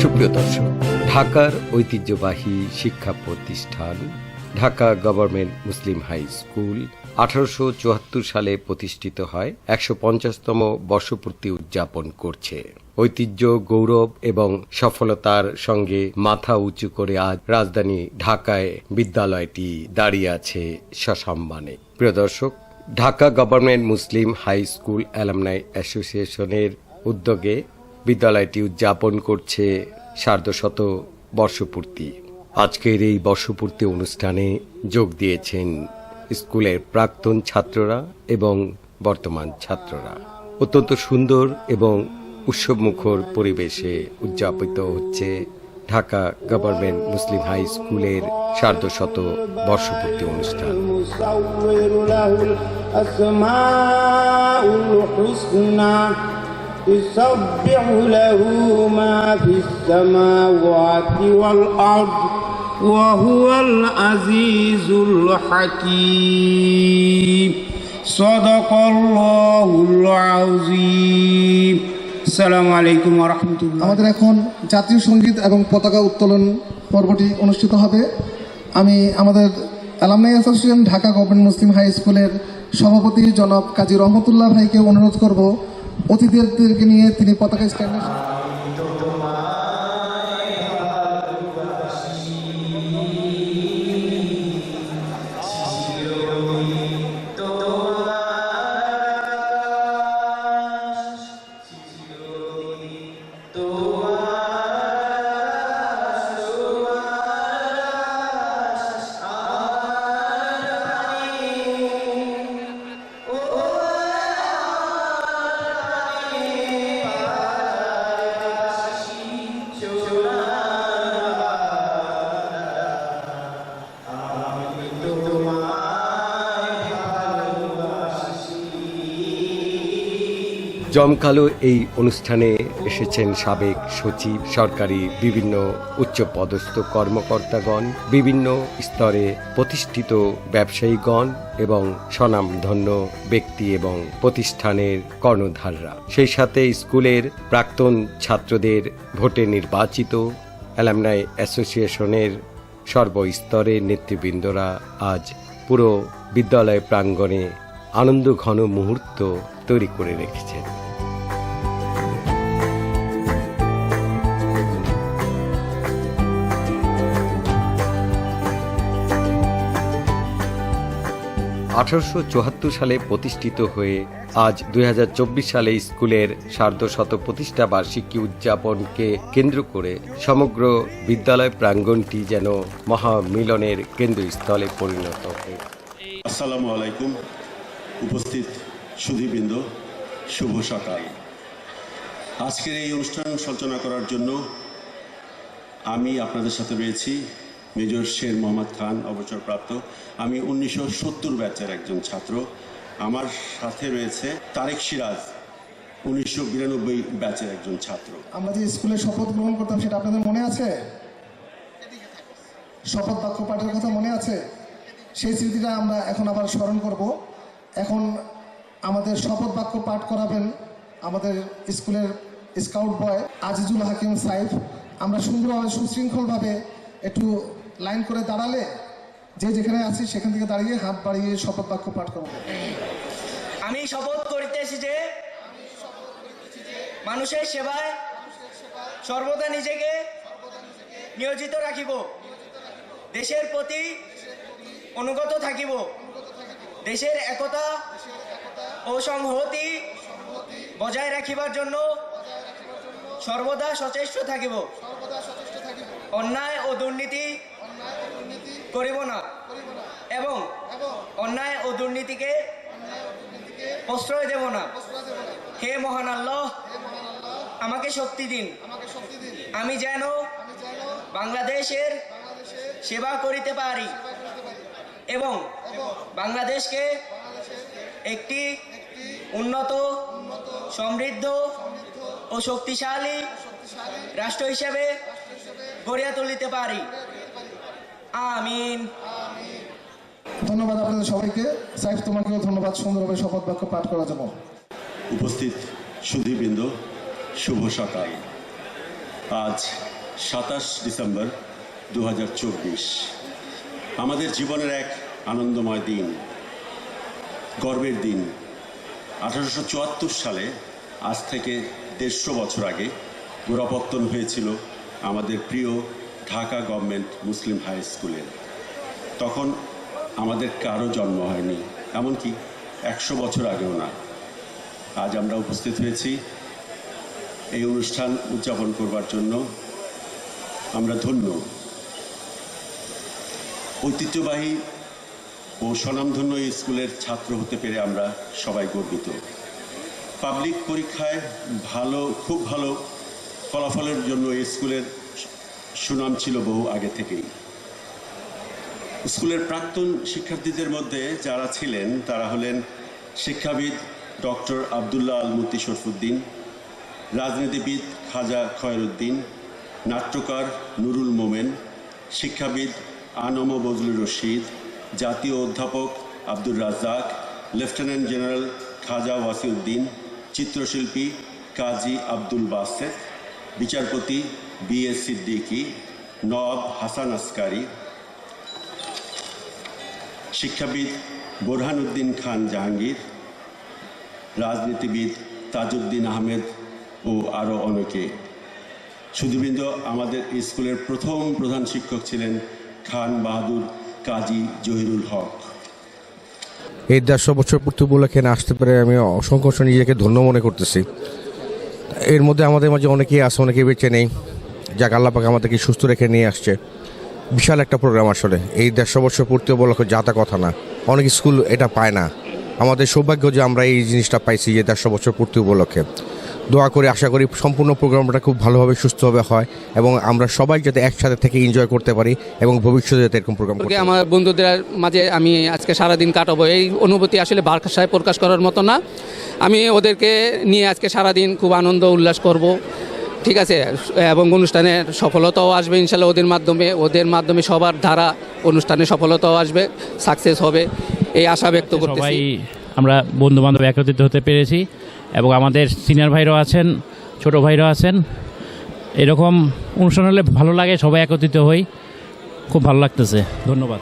সুপ্রিয় দর্শক, ঢাকার ঐতিহ্যবাহী শিক্ষা প্রতিষ্ঠান, Dhaka government Muslim high school আঠারোশো চুয়াত্তর সালে প্রতিষ্ঠিত হয়, একশো পঞ্চাশতম বর্ষপূর্তি উদযাপন করছে। ঐতিহ্য, গৌরব এবং সফলতার সঙ্গে মাথা উঁচু করে আজ রাজধানী ঢাকায় বিদ্যালয়টি দাঁড়িয়ে আছে সসম্মানে। প্রিয় দর্শক, Dhaka government Muslim high school alumni অ্যাসোসিয়েশনের উদ্যোগে বিদ্যালয়টি উদযাপন করছে সার্ধশত বর্ষপূর্তি আজকের এই বর্ষপূর্তি অনুষ্ঠানে যোগ দিয়েছেন স্কুলের প্রাক্তন ছাত্ররা এবং বর্তমান ছাত্ররা অত্যন্ত সুন্দর এবং উৎসবমুখর পরিবেশে উদযাপিত হচ্ছে ঢাকা গভর্নমেন্ট মুসলিম হাই স্কুলের সার্ধশত বর্ষপূর্তি অনুষ্ঠান المصور له الأسماء الحسنى يسبح له ما في السماوات والأرض وهو العزيز الحكيم صدق الله العظيم السلام عليكم ورحمة الله আমাদের এখন জাতীয় সঙ্গীত এবং পতাকা উত্তোলন পর্বটি অনুষ্ঠিত হবে আমি আমাদের alumni association Dhaka government Muslim high স্কুলের সভাপতি জনাব কাজী রহমতুল্লাহ ভাইকে অনুরোধ করব অতিথিদেরকে নিয়ে তিনি পতাকা স্ট্যান্ডে জমকালো এই অনুষ্ঠানে এসেছেন সাবেক সচিব, সরকারি বিভিন্ন উচ্চপদস্থ কর্মকর্তাগণ, বিভিন্ন স্তরে প্রতিষ্ঠিত ব্যবসায়ীগণ এবং স্বনামধন্য ব্যক্তি এবং প্রতিষ্ঠানের কর্ণধাররা। সেই সাথে স্কুলের প্রাক্তন ছাত্রদের ভোটে নির্বাচিত অ্যালামনাই অ্যাসোসিয়েশনের সর্বস্তরের নেতৃবৃন্দরা আজ পুরো বিদ্যালয় প্রাঙ্গণে আনন্দ ঘন মুহূর্ত তৈরি করে রেখেছেন। আঠারোশো চুয়াত্তর সালে প্রতিষ্ঠিত হয়ে আজ দু হাজার চব্বিশ সালে স্কুলের সার্ধশত প্রতিষ্ঠা বার্ষিকী উদযাপনকে কেন্দ্র করে সমগ্র বিদ্যালয় প্রাঙ্গণটি যেন মহামিলনের কেন্দ্রস্থলে পরিণত হয়। আসসালামু আলাইকুম। উপস্থিত সুধীবৃন্দ, শুভ সকাল। আজকের এই অনুষ্ঠান সঞ্চালনা করার জন্য আমি আপনাদের সাথে রয়েছি মেজর শের মোহাম্মদ খান, অবসরপ্রাপ্ত। আমি উনিশশো সত্তর ব্যাচের একজন ছাত্র। আমার সাথে রয়েছে তারেক সিরাজ, উনিশশো বিরানব্বই ব্যাচের একজন ছাত্র। আমরা যে স্কুলে শপথ গ্রহণ করতাম, সেটা আপনাদের মনে আছে? শপথ বাক্য পাঠের কথা মনে আছে? সেই স্মৃতিটা আমরা এখন আবার স্মরণ করব। এখন আমাদের শপথ বাক্য পাঠ করাবেন আমাদের স্কুলের স্কাউট বয় আজিজুল হাকিম সাইফ। আমরা সুন্দরভাবে, সুশৃঙ্খলভাবে একটু লাইন করে দাঁড়ালে যে যেখানে আছি সেখান থেকে দাঁড়িয়ে হাত বাড়িয়ে শপথ বাক্য পাঠ করব আমি শপথ করিতেছি যে, মানুষের সেবায় সর্বদা নিজেকে নিয়োজিত রাখিব। দেশের প্রতি অনুগত থাকিব। দেশের একতা ও সংহতি বজায় রাখিবার জন্য সর্বদা সচেষ্ট থাকিব। অন্যায় ও দুর্নীতি করিব না। এবং অন্যায় ও দুর্নীতিকে প্রশ্রয় দেব না। হে মহান আল্লাহ, আমাকে শক্তি দিন। আমি যেন বাংলাদেশের সেবা করিতে পারি এবং বাংলাদেশকে একটি উন্নত, সমৃদ্ধ ও শক্তিশালী রাষ্ট্র হিসেবে গড়িয়া তুলিতে পারি। আমিন। ধন্যবাদ আপনাদের সবাইকে। সাইফ তোমাকেও ধন্যবাদ। সুন্দরভাবে শপথ বাক্য পাঠ করার জন্য। উপস্থিত সুধীবৃন্দ শুভ সকাল। আজ সাতাশ ডিসেম্বর দু হাজার চব্বিশ। আমাদের জীবনের এক আনন্দময় দিন গর্বের দিন। আঠারোশো চুয়াত্তর সালে আজ থেকে দেড়শো বছর আগে গোড়াপত্তন হয়েছিল আমাদের প্রিয় ঢাকা গভর্নমেন্ট মুসলিম হাই স্কুলের। তখন আমাদের কারও জন্ম হয়নি, এমনকি একশো বছর আগেও না। আজ আমরা উপস্থিত হয়েছি এই অনুষ্ঠান উদযাপন করবার জন্য। আমরা ধন্য। ঐতিহ্যবাহী ও স্বনামধন্য এই স্কুলের ছাত্র হতে পেরে আমরা সবাই গর্বিত। পাবলিক পরীক্ষায় ভালো, খুব ভালো ফলাফলের জন্য এই স্কুলের সুনাম ছিল বহু আগে থেকেই। স্কুলের প্রাক্তন শিক্ষার্থীদের মধ্যে যারা ছিলেন, তারা হলেন শিক্ষাবিদ ডক্টর আবদুল্লাহ আল মুতি শরফুদ্দিন, রাজনীতিবিদ খাজা খয়রুদ্দিন, নাট্যকার নুরুল মোমেন, শিক্ষাবিদ আনম বজলুর রশিদ, জাতীয় অধ্যাপক আব্দুর রাজ্জাক, লেফটেন্যান্ট জেনারেল খাজা ওয়াসিউদ্দিন, চিত্রশিল্পী কাজী আব্দুল বাসেদ, বিচারপতি বি এস সিদ্দিকী নওয়াব হাসান আসকারি শিক্ষাবিদ বোরহানুদ্দিন খান জাহাঙ্গীর রাজনীতিবিদ তাজউদ্দিন আহমেদ ও আরও অনেকে। সুধীবৃন্দ, আমাদের স্কুলের প্রথম প্রধান শিক্ষক ছিলেন খান বাহাদুর কাজী জহিরুল হক। এই দেড়শো বছর পূর্তি উপলক্ষে আসতে পেরে আমি অসংখ্য নিজেকে ধন্য মনে করতেছি। এর মধ্যে আমাদের মাঝে অনেকেই আছে, অনেকেই বেঁচে নেই। যাক আল্লাহ পাক আমাদেরকে সুস্থ রেখে নিয়ে আসছে। বিশাল একটা প্রোগ্রাম আসলে। এই দেড়শো বছর পূর্তি উপলক্ষে যাতা কথা না। অনেক স্কুল এটা পায় না। আমাদের সৌভাগ্য যে আমরা এই জিনিসটা পাইছি যে দেড়শো বছর পূর্তি উপলক্ষে। দোয়া করে আশা করি সম্পূর্ণ প্রোগ্রামটা খুব ভালোভাবে সুস্থভাবে হয় এবং আমরা সবাই যাতে একসাথে থেকে এনজয় করতে পারি এবং ভবিষ্যতে যাতে এরকম প্রোগ্রাম করতে আমার বন্ধুদের মাঝে আমি আজকে সারাদিন কাটাবো। এই অনুভূতি আসলে ভাষায় প্রকাশ করার মতো না। আমি ওদেরকে নিয়ে আজকে সারাদিন খুব আনন্দ উল্লাস করব। ঠিক আছে এবং অনুষ্ঠানের সফলতাও আসবে ইনশাল্লাহ ওদের মাধ্যমে ওদের মাধ্যমে সবার ধারা অনুষ্ঠানে সফলতাও আসবে সাকসেস হবে এই আশা ব্যক্ত করতেছি। আমরা বন্ধু বান্ধব একত্রিত হতে পেরেছি এবং আমাদের সিনিয়র ভাইরাও আছেন ছোট ভাইরাও আছেন। এরকম অনুষ্ঠান হলে ভালো লাগে সবাই একত্রিত হই খুব ভালো লাগতেছে ধন্যবাদ।